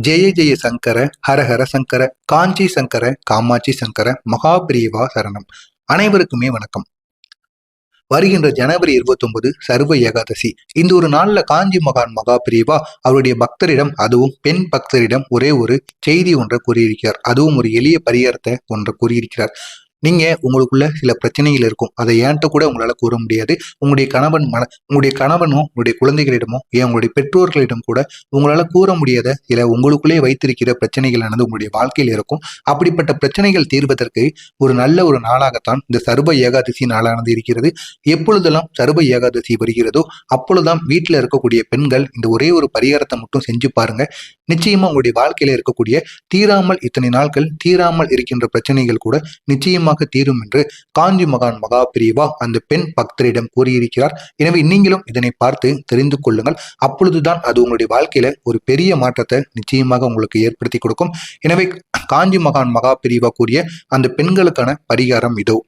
ஜெய ஜெய சங்கர ஹரஹர சங்கர காஞ்சி சங்கர காமாட்சி சங்கர மகாபிரிவா சரணம். அனைவருக்குமே வணக்கம். வருகின்ற ஜனவரி இருபத்தி ஒன்பது சர்வ ஏகாதசி. இந்த ஒரு நாள்ல காஞ்சி மகான் மகாபிரிவா அவருடைய பக்தரிடம் அதுவும் பெண் பக்தரிடம் ஒரே ஒரு செய்தி ஒன்றை கூறியிருக்கிறார். அதுவும் ஒரு எளிய பரிகாரத்தை ஒன்றை கூறியிருக்கிறார். நீங்கள் உங்களுக்குள்ள சில பிரச்சனைகள் இருக்கும். அதை ஏன்ட்ட கூட உங்களால் கூற முடியாது. உங்களுடைய கணவன் மன உங்களுடைய கணவனோ உங்களுடைய குழந்தைகளிடமோ ஏன் உங்களுடைய பெற்றோர்களிடம் கூட உங்களால் கூற முடியாத சில உங்களுக்குள்ளே வைத்திருக்கிற பிரச்சனைகளானது உங்களுடைய வாழ்க்கையில் இருக்கும். அப்படிப்பட்ட பிரச்சனைகள் தீர்வதற்கு ஒரு நல்ல ஒரு நாளாகத்தான் இந்த சர்வ ஏகாதசி நாளானது இருக்கிறது. எப்பொழுதெல்லாம் சர்வ ஏகாதசி வருகிறதோ அப்பொழுதுதான் வீட்டில் இருக்கக்கூடிய பெண்கள் இந்த ஒரே ஒரு பரிகாரத்தை மட்டும் செஞ்சு பாருங்க. நிச்சயமா உங்களுடைய வாழ்க்கையில இருக்கக்கூடிய தீராமல் இத்தனை நாட்கள் தீராமல் இருக்கின்ற பிரச்சனைகள் கூட நிச்சயமா நிச்சயமாக தீரும் என்று காஞ்சி மகான் மகா பிரிவா அந்த பெண் பக்தரிடம் கூறியிருக்கிறார். எனவே நீங்களும் இதனை பார்த்து தெரிந்து கொள்ளுங்கள். அப்பொழுதுதான் அது உங்களுடைய வாழ்க்கையில ஒரு பெரிய மாற்றத்தை நிச்சயமாக உங்களுக்கு ஏற்படுத்தி கொடுக்கும். எனவே காஞ்சி மகான் மகா பிரிவா கூறிய அந்த பெண்களுக்கான பரிகாரம் இதோ.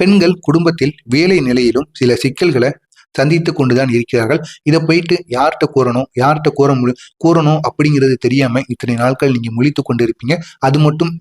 பெண்கள் குடும்பத்தில் வேலை நிலையிலும் சில சிக்கல்களை சந்தித்து கொண்டுதான் இருக்கிறார்கள். இதை போயிட்டு யார்கிட்ட கூறணும் யார்கிட்ட கூற முடியும் கூறணும் அப்படிங்கிறது தெரியாம இத்தனை நாட்கள் நீங்க முழித்து கொண்டு இருப்பீங்க அது மட்டும்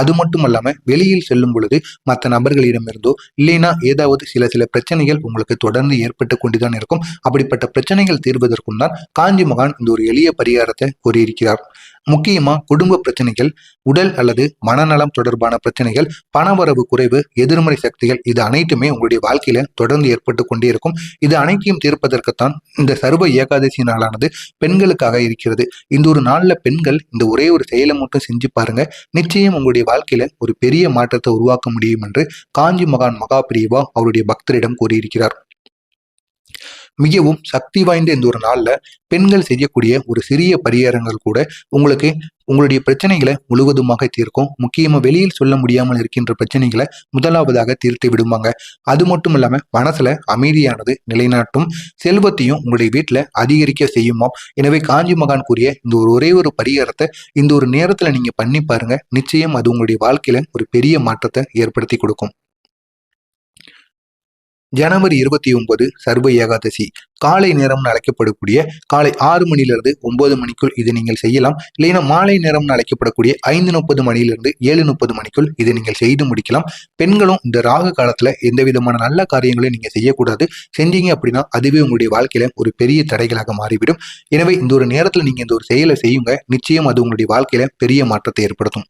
அது மட்டும் அல்லாம வெளியில் செல்லும் பொழுது மற்ற நபர்களிடமிருந்தோ இல்லைன்னா ஏதாவது சில சில பிரச்சனைகள் உங்களுக்கு தொடர்ந்து ஏற்பட்டு கொண்டுதான் இருக்கும். அப்படிப்பட்ட பிரச்சனைகள் தீர்வதற்கும் தான் காஞ்சி மகான் இந்த ஒரு எளிய பரிகாரத்தை கூறியிருக்கிறார். முக்கியமா குடும்ப பிரச்சனைகள் உடல் அல்லது மனநலம் தொடர்பான பிரச்சனைகள் பணவரவு குறைவு எதிர்மறை சக்திகள் இது அனைத்துமே உங்களுடைய வாழ்க்கையில தொடர்ந்து ஏற்பட்டு கொண்டே இருக்கும். இது அனைத்தையும் தீர்ப்பதற்குத்தான் இந்த சர்வ ஏகாதசி நாளானது பெண்களுக்காக இருக்கிறது. இந்த ஒரு நாள்ல பெண்கள் இந்த ஒரே ஒரு செயலை மட்டும் செஞ்சு பாருங்க. நிச்சயம் உங்களுடைய வாழ்க்கையில ஒரு பெரிய மாற்றத்தை உருவாக்க முடியும் என்று காஞ்சி மகான் மகாபிரியவா அவருடைய பக்தரிடம் கூறியிருக்கிறார். மிகவும் சக்தி வாய்ந்த இந்த ஒரு நாளில் பெண்கள் செய்யக்கூடிய ஒரு சிறிய பரிகாரங்கள் கூட உங்களுக்கு உங்களுடைய பிரச்சனைகளை முழுவதுமாக தீர்க்கும். முக்கியமாக வெளியில் சொல்ல முடியாமல் இருக்கின்ற பிரச்சனைகளை முதலாவதாக தீர்த்து விடுவாங்க அது மட்டும் இல்லாமல் மனசில் அமைதியானது நிலைநாட்டும். செல்வத்தையும் உங்களுடைய வீட்டில் அதிகரிக்க செய்யுமாம். எனவே காஞ்சி மகான் கூறிய இந்த ஒரு ஒரே ஒரு பரிகாரத்தை இந்த ஒரு நேரத்தில் நீங்கள் பண்ணி பாருங்க. நிச்சயம் அது உங்களுடைய வாழ்க்கையில் ஒரு பெரிய மாற்றத்தை ஏற்படுத்தி கொடுக்கும். ஜனவரி இருபத்தி ஒன்பது சர்வ ஏகாதசி. காலை நேரம்னு அழைக்கப்படக்கூடிய காலை ஆறு மணிலிருந்து ஒன்பது மணிக்குள் இது நீங்கள் செய்யலாம். இல்லைன்னா மாலை நேரம்னு அழைக்கப்படக்கூடிய ஐந்து முப்பது மணியிலிருந்து ஏழு முப்பது மணிக்குள் இதை நீங்கள் செய்து முடிக்கலாம். பெண்களும் இந்த ராகு காலத்துல எந்த விதமான நல்ல காரியங்களையும் நீங்க செய்யக்கூடாது. செஞ்சீங்க அப்படின்னா அதுவே உங்களுடைய வாழ்க்கையில ஒரு பெரிய தடைகளாக மாறிவிடும். எனவே இந்த ஒரு நேரத்துல நீங்க இந்த ஒரு செயலை செய்யுங்க. நிச்சயம் அது உங்களுடைய வாழ்க்கையில பெரிய மாற்றத்தை ஏற்படுத்தும்.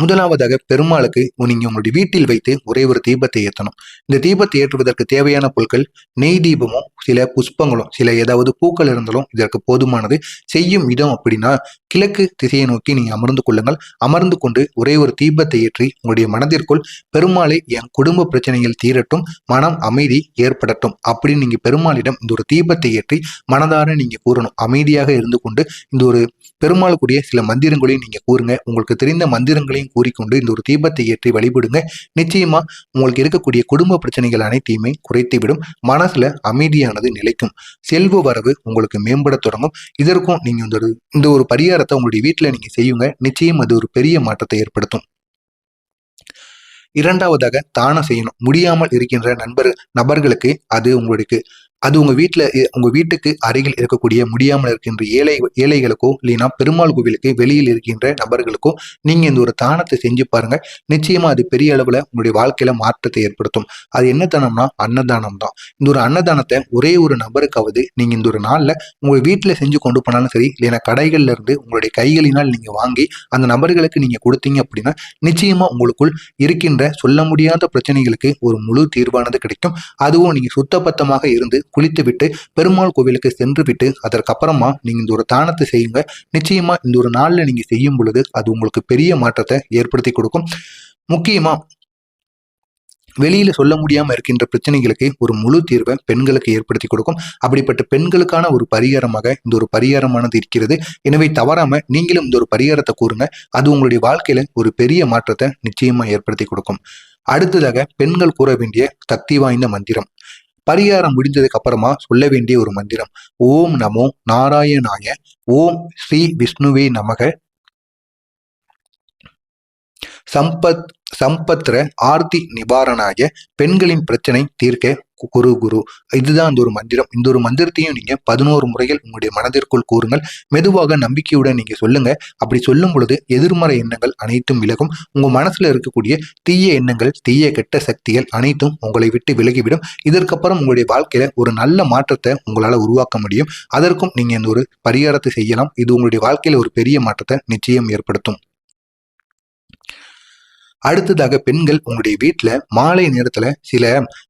முதலாவதாக பெருமாளுக்கு நீங்க உங்களுடைய வீட்டில் வைத்து ஒரே ஒரு தீபத்தை ஏற்றணும் இந்த தீபத்தை ஏற்றுவதற்கு தேவையான பொருட்கள் நெய் தீபமும் சில புஷ்பங்களும் சில ஏதாவது பூக்கள் இருந்தாலும் இதற்கு போதுமானது. செய்யும் விதம் அப்படின்னா கிழக்கு திசையை நோக்கி நீங்க அமர்ந்து கொள்ளுங்கள். அமர்ந்து கொண்டு ஒரே ஒரு தீபத்தை ஏற்றி உங்களுடைய மனதிற்குள் பெருமாளை என் குடும்ப பிரச்சனைகள் தீரட்டும் மனம் அமைதி ஏற்படட்டும் அப்படின்னு நீங்க பெருமாளிடம் இந்த ஒரு தீபத்தை ஏற்றி மனதார நீங்க கூறணும். அமைதியாக இருந்து கொண்டு இந்த ஒரு பெருமாளுக்குரிய சில மந்திரங்களையும் நீங்க கூறுங்க. உங்களுக்கு தெரிந்த மந்திரங்களையும் கூறிக்கொண்டு இந்த ஒரு தீபத்தை ஏற்றி வழிபடுங்க. நிச்சயமா உங்களுக்கு இருக்கக்கூடிய குடும்ப பிரச்சனைகள் அனைத்தையுமே குறைத்துவிடும். மனசுல அமைதியானது நிலைக்கும். செல்வ வரவு உங்களுக்கு மேம்பட தொடங்கும். இதற்கும் நீங்க இந்த ஒரு இந்த ஒரு பரிகாரத்தை உங்களுடைய வீட்டுல நீங்க செய்யுங்க. நிச்சயம் அது ஒரு பெரிய மாற்றத்தை ஏற்படுத்தும். இரண்டாவதாக தானம் செய்யணும். முடியாமல் இருக்கின்ற நண்பர் நபர்களுக்கு அது உங்களுக்கு அது உங்கள் வீட்டில் உங்கள் வீட்டுக்கு அருகில் இருக்கக்கூடிய முடியாமல் இருக்கின்ற ஏழை ஏழைகளுக்கோ இல்லைன்னா பெருமாள் கோவிலுக்கு வெளியில் இருக்கின்ற நபர்களுக்கோ நீங்கள் இந்த ஒரு தானத்தை செஞ்சு பாருங்கள் நிச்சயமாக அது பெரிய அளவில் உங்களுடைய வாழ்க்கையில் மாற்றத்தை ஏற்படுத்தும். அது என்ன தானம்னா அன்னதானம் தான். இந்த ஒரு அன்னதானத்தை ஒரே ஒரு நபருக்காவது நீங்கள் இந்த ஒரு நாளில் உங்கள் வீட்டில் செஞ்சு கொண்டு போனாலும் சரி இல்லைன்னா கடைகள்ல இருந்து உங்களுடைய கைகளினால் நீங்கள் வாங்கி அந்த நபர்களுக்கு நீங்கள் கொடுத்தீங்க அப்படின்னா நிச்சயமாக உங்களுக்குள் இருக்கின்ற சொல்ல முடியாத பிரச்சனைகளுக்கு ஒரு முழு தீர்வானது கிடைக்கும். அதுவும் நீங்கள் சுத்தபத்தமாக இருந்து குளித்துவிட்டு பெருமாள் கோவிலுக்கு சென்று விட்டு அதற்கப்புறமா நீங்க இந்த ஒரு தானத்தை செய்யுங்க. நிச்சயமா இந்த ஒரு நாளில் நீங்க செய்யும் பொழுது அது உங்களுக்கு பெரிய மாற்றத்தை ஏற்படுத்தி கொடுக்கும். முக்கியமா வெளியில சொல்ல முடியாம இருக்கின்ற பிரச்சனைகளுக்கு ஒரு முழு தீர்வை பெண்களுக்கு ஏற்படுத்தி கொடுக்கும். அப்படிப்பட்ட பெண்களுக்கான ஒரு பரிகாரமாக இந்த ஒரு பரிகாரமானது இருக்கிறது. எனவே தவறாம நீங்களும் இந்த ஒரு பரிகாரத்தை கூறுங்க. அது உங்களுடைய வாழ்க்கையில ஒரு பெரிய மாற்றத்தை நிச்சயமா ஏற்படுத்தி கொடுக்கும். அடுத்ததாக பெண்கள் கூற வேண்டிய சக்தி வாய்ந்த மந்திரம். பரிகாரம் முடிஞ்சதுக்கு அப்புறமா சொல்ல வேண்டிய ஒரு மந்திரம். ஓம் நமோ நாராயணாய ஓம் ஸ்ரீ விஷ்ணுவே நமக. சம்பத் சம்பத்ர ஆர்த்தி நிவாரணாய பெண்களின் பிரச்சனை தீர்க்க கு- குரு குரு இதுதான் அந்த ஒரு மந்திரம். இந்த ஒரு மந்திரத்தையும் நீங்க பதினோரு முறைகள் உங்களுடைய மனதிற்குள் கூறுங்கள். மெதுவாக நம்பிக்கையுடன் நீங்க சொல்லுங்க. அப்படி சொல்லும் பொழுது எதிர்மறை எண்ணங்கள் அனைத்தும் விலகும். உங்க மனசுல இருக்கக்கூடிய தீய எண்ணங்கள் தீய கெட்ட சக்திகள் அனைத்தும் உங்களை விட்டு விலகிவிடும். இதற்கப்புறம் உங்களுடைய வாழ்க்கையில ஒரு நல்ல மாற்றத்தை உங்களால உருவாக்க முடியும். அதற்கும் நீங்க இந்த ஒரு பரிகாரத்தை செய்யலாம். இது உங்களுடைய வாழ்க்கையில ஒரு பெரிய மாற்றத்தை நிச்சயம் ஏற்படுத்தும். அடுத்ததாக பெண்கள் உங்களுடைய வீட்டில் மாலை நேரத்தில் சில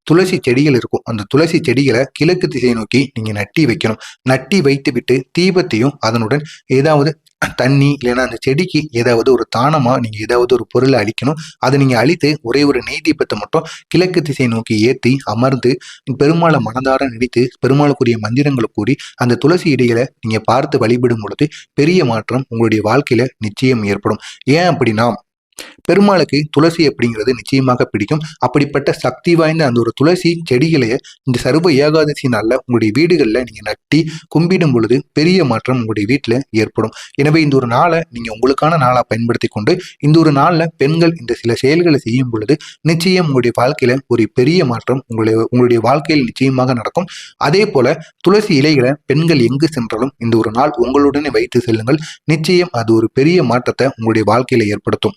துளசி செடிகள் இருக்கும். அந்த துளசி செடிகளை கிழக்கு திசை நோக்கி நீங்கள் நட்டி வைக்கணும். நட்டி வைத்து விட்டு தீபத்தையும் அதனுடன் ஏதாவது தண்ணி இல்லைன்னா அந்த செடிக்கு ஏதாவது ஒரு தானமாக நீங்கள் ஏதாவது ஒரு பொருளை அழிக்கணும். அதை நீங்கள் அழித்து ஒரே ஒரு நெய் தீபத்தை மட்டும் கிழக்கு திசை நோக்கி ஏற்றி அமர்ந்து பெருமாளை மனதார நினைத்து பெருமாளுக்குரிய மந்திரங்களை கூறி அந்த துளசி இடைகளை நீங்கள் பார்த்து வழிபடும் பொழுது பெரிய மாற்றம் உங்களுடைய வாழ்க்கையில் நிச்சயம் ஏற்படும். ஏன் அப்படின்னா பெருமாளுக்கு துளசி அப்படிங்கிறது நிச்சயமாக பிடிக்கும். அப்படிப்பட்ட சக்தி வாய்ந்த அந்த ஒரு துளசி செடிகளையே இந்த சர்வ ஏகாதசி நாளில் உங்களுடைய வீடுகளில் நீங்கள் நட்டி கும்பிடும் பொழுது பெரிய மாற்றம் உங்களுடைய வீட்டில் ஏற்படும். எனவே இந்த ஒரு நாளை நீங்கள் உங்களுக்கான நாளாக பயன்படுத்தி கொண்டு இந்த ஒரு நாளில் பெண்கள் இந்த சில செயல்களை செய்யும் பொழுது நிச்சயம் உங்களுடைய வாழ்க்கையில் ஒரு பெரிய மாற்றம் உங்களுடைய உங்களுடைய வாழ்க்கையில் நிச்சயமாக நடக்கும். அதே போல துளசி இலைகளை பெண்கள் எங்கு சென்றாலும் இந்த ஒரு நாள் உங்களுடனே வைத்து செல்லுங்கள். நிச்சயம் அது ஒரு பெரிய மாற்றத்தை உங்களுடைய வாழ்க்கையில் ஏற்படுத்தும்.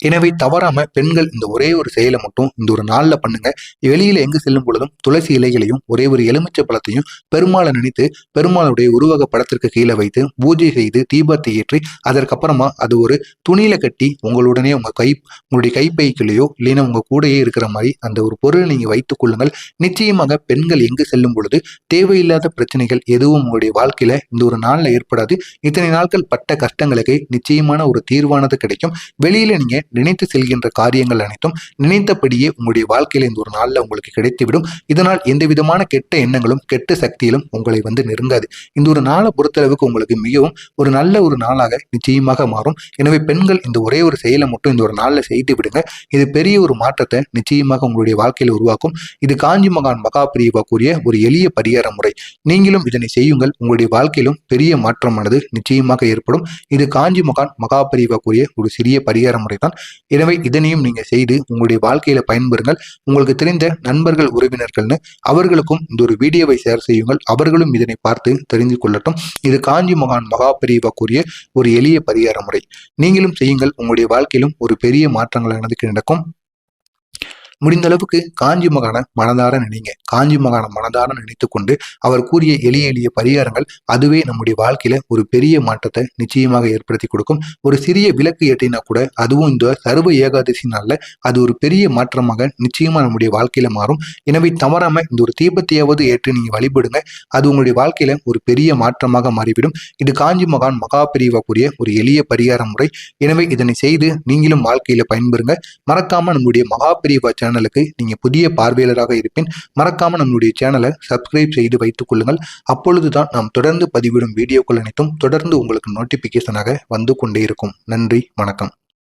எனவே தவறாம பெண்கள் இந்த ஒரே ஒரு செயலை மட்டும் இந்த ஒரு நாள்ல பண்ணுங்க. வெளியில எங்கு செல்லும் பொழுதும் துளசி இலைகளையும் ஒரே ஒரு எலுமிச்சை பழத்தையும் பெருமாளை நினைத்து பெருமாளுடைய உருவக படத்திற்கு கீழே வைத்து பூஜை செய்து தீபத்தை ஏற்றி அதற்கப்புறமா அது ஒரு துணியில கட்டி உங்களுடனே உங்க கை உங்களுடைய கைப்பைக்குள்ளேயோ இல்லைன்னா உங்க கூடையே இருக்கிற மாதிரி அந்த ஒரு பொருளை நீங்க வைத்துக் கொள்ளுங்கள். நிச்சயமாக பெண்கள் எங்கு செல்லும் பொழுது தேவையில்லாத பிரச்சனைகள் எதுவும் உங்களுடைய வாழ்க்கையில இந்த ஒரு நாள்ல ஏற்படாது. இத்தனை நாட்கள் பட்ட கஷ்டங்களுக்கு நிச்சயமான ஒரு தீர்வானது கிடைக்கும். வெளியில நீங்க நினைத்து செல்கின்ற காரியங்கள் அனைத்தும் நினைத்தபடியே உங்களுடைய வாழ்க்கையில இந்த ஒரு நாளில் உங்களுக்கு கிடைத்துவிடும். இதனால் எந்த விதமான கெட்ட எண்ணங்களும் கெட்ட சக்தியிலும் உங்களை வந்து நெருங்காது. இந்த ஒரு நாளை பொறுத்தளவுக்கு உங்களுக்கு மிகவும் ஒரு நல்ல ஒரு நாளாக நிச்சயமாக மாறும். எனவே பெண்கள் இந்த ஒரே ஒரு செயலை மட்டும் இந்த ஒரு நாளில் செய்து விடுங்க. இது பெரிய ஒரு மாற்றத்தை நிச்சயமாக உங்களுடைய வாழ்க்கையில் உருவாக்கும். இது காஞ்சி மகான் மகாபிரியவா கூறிய ஒரு எளிய பரிகார முறை. நீங்களும் இதனை செய்யுங்கள். உங்களுடைய வாழ்க்கையிலும் பெரிய மாற்றமானது நிச்சயமாக ஏற்படும். இது காஞ்சி மகான் மகாபிரிவா கூறிய ஒரு சிறிய பரிகார முறை தான் எனவே இதனையும் நீங்க செய்து உங்களுடைய வாழ்க்கையில பயன்பெறுங்கள். உங்களுக்கு தெரிந்த நண்பர்கள் உறவினர்கள்னு அவர்களுக்கும் இந்த ஒரு வீடியோவை ஷேர் செய்யுங்கள். அவர்களும் இதனை பார்த்து தெரிந்து கொள்ளட்டும். இது காஞ்சி மகான் மகாபிரிவா கூறிய ஒரு எளிய பரிகார முறை நீங்களும் செய்யுங்கள். உங்களுடைய வாழ்க்கையிலும் ஒரு பெரிய மாற்றங்களானது நடக்கும் முடிந்த அளவுக்கு காஞ்சி மகான மனதார நினைங்க. காஞ்சி மகான மனதார நினைத்து கொண்டு அவர் கூறிய எளிய எளிய பரிகாரங்கள் அதுவே நம்முடைய வாழ்க்கையில ஒரு பெரிய மாற்றத்தை நிச்சயமாக ஏற்படுத்தி கொடுக்கும். ஒரு சிறிய விளக்கு ஏற்றினா கூட அதுவும் இந்த சர்வ ஏகாதசி நாளில் அது ஒரு பெரிய மாற்றமாக நிச்சயமா நம்முடைய வாழ்க்கையில மாறும். எனவே தவறாம இந்த ஒரு தீபத்தையாவது ஏற்று நீங்க வழிபடுங்க. அது உங்களுடைய வாழ்க்கையில ஒரு பெரிய மாற்றமாக மாறிவிடும். இது காஞ்சி மகான் மகா பிரிவா கூறிய ஒரு எளிய பரிகார முறை. எனவே இதனை செய்து நீங்களும் வாழ்க்கையில பயன்பெறுங்க. மறக்காம நம்முடைய மகா பிரிவா சேனலுக்கு நீங்கள் புதிய பார்வையாளராக இருப்பின் மறக்காமல் நம்முடைய சேனலை சப்ஸ்கிரைப் செய்து வைத்துக் கொள்ளுங்கள். அப்பொழுதுதான் நாம் தொடர்ந்து பதிவிடும் வீடியோக்கள் அனைத்தும் தொடர்ந்து உங்களுக்கு நோட்டிபிகேஷனாக வந்து கொண்டே இருக்கும். நன்றி வணக்கம்.